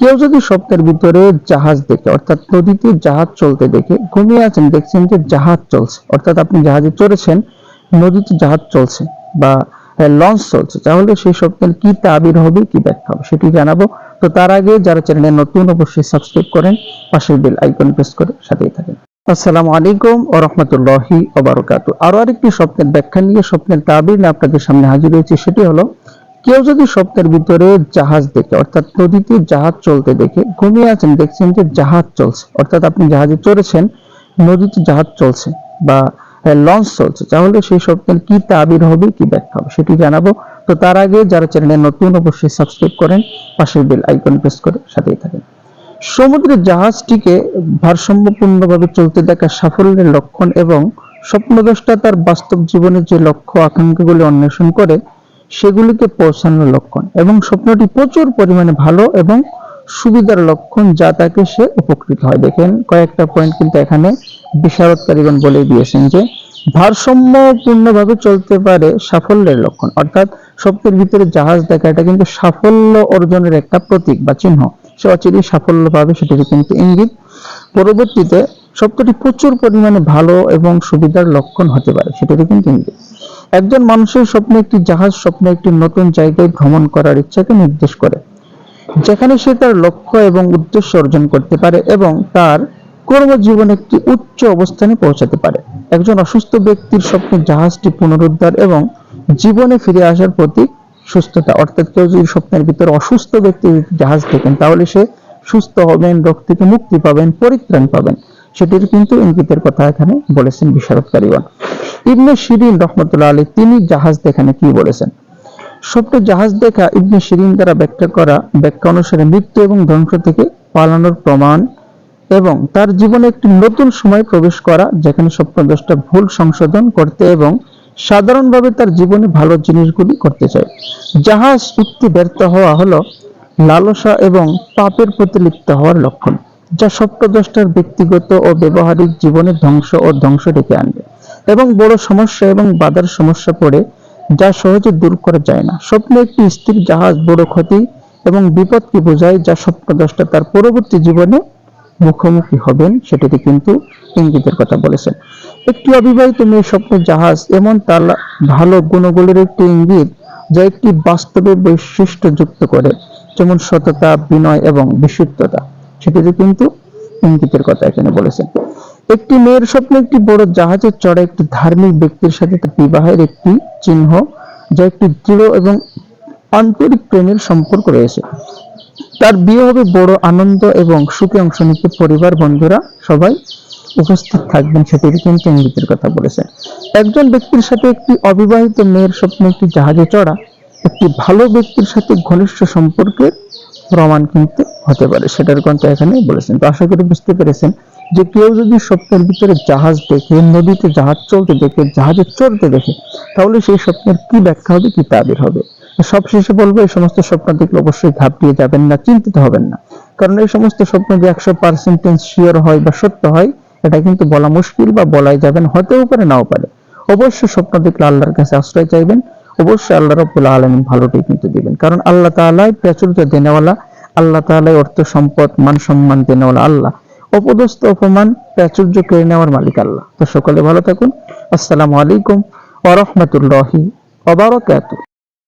কেউ যদি স্বপ্নের ভিতরে জাহাজ দেখে, অর্থাৎ নদীতে জাহাজ চলতে দেখে, ঘুমিয়ে আছেন, দেখছেন যে জাহাজ চলছে, অর্থাৎ আপনি জাহাজে চড়েছেন, নদীতে জাহাজ চলছে বা লঞ্চ চলছে, তাহলে সেই স্বপ্নের কি তাবির হবে, কি ব্যাখ্যা হবে, সেটি জানাব। তো তার আগে যারা চ্যানেলে নতুন, অবশ্যই সাবস্ক্রাইব করেন, পাশের বেল আইকন প্রেস করে সাথেই থাকেন। আসসালামু আলাইকুম ও রহমতুল্লাহি ওবারকাতু আরও আরেকটি স্বপ্নের ব্যাখ্যা নিয়ে, স্বপ্নের তাবির আপনাদের সামনে হাজির হয়েছে, সেটি হলো কেউ যদি স্বপ্নের ভিতরে জাহাজ দেখে, অর্থাৎ নদীতে জাহাজ চলতে দেখে, ঘুমিয়ে আছেন, দেখছেন যে জাহাজ চলছে, অর্থাৎ আপনি জাহাজে চড়েছেন, নদীতে জাহাজ চলছে বা লঞ্চ চলছে, তাহলে সেই স্বপ্নের কি তাবির হবে, কি ব্যাখ্যা হবে, সেটি জানাব। তো তার আগে যারা চ্যানেলে নতুন, অবশ্যই সাবস্ক্রাইব করেন, পাশের বেল আইকন প্রেস করে সাথেই থাকেন। সমুদ্রের জাহাজটিকে ভারসাম্যপূর্ণভাবে চলতে দেখা সাফল্যের লক্ষণ এবং স্বপ্নদ্রষ্টা তার বাস্তব জীবনের যে লক্ষ্য, আকাঙ্ক্ষাগুলি অন্বেষণ করে সেগুলিকে পৌঁছানোর লক্ষণ এবং স্বপ্নটি প্রচুর পরিমাণে ভালো এবং সুবিধার লক্ষণ যা তাকে সে উপকৃত হয়। দেখেন, কয়েকটা পয়েন্ট কিন্তু এখানে বিশারদকারীগণ বলে দিয়েছেন যে, ভারসাম্যপূর্ণভাবে চলতে পারে সাফল্যের লক্ষণ। অর্থাৎ স্বপ্নের ভিতরে জাহাজ দেখা, এটা কিন্তু সাফল্য অর্জনের একটা প্রতীক বা চিহ্ন। সে অচিরেই সাফল্য পাবে সেটির কিন্তু ইঙ্গিত। পরবর্তীতে সত্যটি প্রচুর পরিমাণে ভালো এবং সুবিধার লক্ষণ হতে পারে, সেটারই কিন্তু ইঙ্গিত। একজন মানুষের স্বপ্নে একটি জাহাজ, স্বপ্নে একটি নতুন জায়গায় ভ্রমণ করার ইচ্ছাকে নির্দেশ করে, যেখানে সে তার লক্ষ্য এবং উদ্দেশ্য অর্জন করতে পারে এবং তার কর্মজীবনে একটি উচ্চ অবস্থানে পৌঁছাতে পারে। একজন অসুস্থ ব্যক্তির স্বপ্নে জাহাজটি পুনরুদ্ধার এবং জীবনে ফিরে আসার প্রতীক সুস্থতা। অর্থাৎ কেউ যদি স্বপ্নের ভিতরে অসুস্থ ব্যক্তি জাহাজ দেখেন, তাহলে সে সুস্থ হবেন রোগ থেকে মুক্তি পাবেন, পরিত্রাণ পাবেন। সেটির কিন্তু ইঙ্গিতের কথা এখানে বলেছেন বিশারদকারীগণ। ইবনে শিরিন রহমতুল্লাহ আলী তিনি জাহাজ দেখানে কি বলেছেন? স্বপ্নে জাহাজ দেখা ইবনে শিরিন দ্বারা ব্যাখ্যা করা, ব্যাখ্যা অনুসারে মৃত্যু এবং ধ্বংস থেকে পালানোর প্রমাণ এবং তার জীবনে একটি নতুন সময় প্রবেশ করা, যেখানে স্বপ্নদ্রষ্টা ভুল সংশোধন করতে এবং সাধারণভাবে তার জীবনে ভালো জিনিসগুলি করতে চায়। জাহাজ উঠতে ব্যর্থ হওয়া হলো লালসা এবং পাপের প্রতি লিপ্ত হওয়ার লক্ষণ, যা স্বপ্নদ্রষ্টার ব্যক্তিগত ও ব্যবহারিক জীবনে ধ্বংস ও ধ্বংস ডেকে আনবে। এবং বড় সমস্যা এবং বাধার সমস্যা পড়ে, যা সহজে দূর করা যায় না। স্বপ্নে একটি স্থির জাহাজ, বড় ক্ষতি এবং বিপদকে বোঝায়, যা স্বপ্নদ্রষ্টা তার পরবর্তী জীবনে মুখোমুখি হবেন সেটিতে কিন্তু ইঙ্গিতের কথা বলেছেন। একটি অবিবাহিত মেয়ে স্বপ্নের জাহাজ এমন তার ভালো গুণগুলির একটি ইঙ্গিত, যা একটি বাস্তবে বৈশিষ্ট্য যুক্ত করে, যেমন সততা, বিনয় এবং বিশুদ্ধতা। সেটিতে কিন্তু ইঙ্গিতের কথা এখানে বলেছেন। একটি মেয়ের স্বপ্নে একটি বড় জাহাজে চড়া একটি ধার্মিক ব্যক্তির সাথে তার বিবাহের একটি চিহ্ন, যা একটি দৃঢ় এবং আন্তরিক প্রেমের সম্পর্ক রয়েছে। তার বিয়ে হবে বড় আনন্দ এবং সুখে অংশ নিতে পরিবার বন্ধুরা সবাই উপস্থিত থাকবেন সেটির কিন্তু ইঙ্গিতের কথা বলেছেন একজন ব্যক্তির সাথে একটি অবিবাহিত মেয়ের স্বপ্নে একটি জাহাজে চড়া একটি ভালো ব্যক্তির সাথে ঘনিষ্ঠ সম্পর্কের প্রমাণ কিন্তু হতে পারে, সেটার কথা এখানে বলেছেন। তো আশা করি বুঝতে পেরেছেন যে কেউ যদি স্বপ্নের ভিতরে জাহাজ দেখে, নদীতে জাহাজ চলতে দেখে, জাহাজে চলতে দেখে, তাহলে সেই স্বপ্নের কি ব্যাখ্যা হবে, কি তাবির হবে? সবশেষে বলব, এই সমস্ত স্বপ্ন দেখলে অবশ্যই ঘাবড়িয়ে যাবেন না, চিন্তিত হবেন না। কারণ এই সমস্ত স্বপ্ন যে একশো পার্সেন্টেজ শিওর হয় বা সত্য হয়, এটা কিন্তু বলা মুশকিল বা বলাই যাবে না, হতেও পারে, নাও পারে। অবশ্যই স্বপ্ন দেখলে আল্লাহর কাছে আশ্রয় চাইবেন, অবশ্যই আল্লাহ রব্বুল আলমিন ভালোটাই কিন্তু দিবেন। কারণ আল্লাহ তালাই প্রাচুর্য দেনেওয়ালা, আল্লাহ তালাই অর্থ, সম্পদ মান সম্মান দেনেওয়ালা আল্লাহ। অপদস্থ অপমান প্রাচুর্য কেড়ে নেওয়ার মালিক আল্লাহ। তো সকলে ভালো থাকুন। আসসালামু আলাইকুম ওয়া রাহমাতুল্লাহি ওয়া বারাকাতুহু।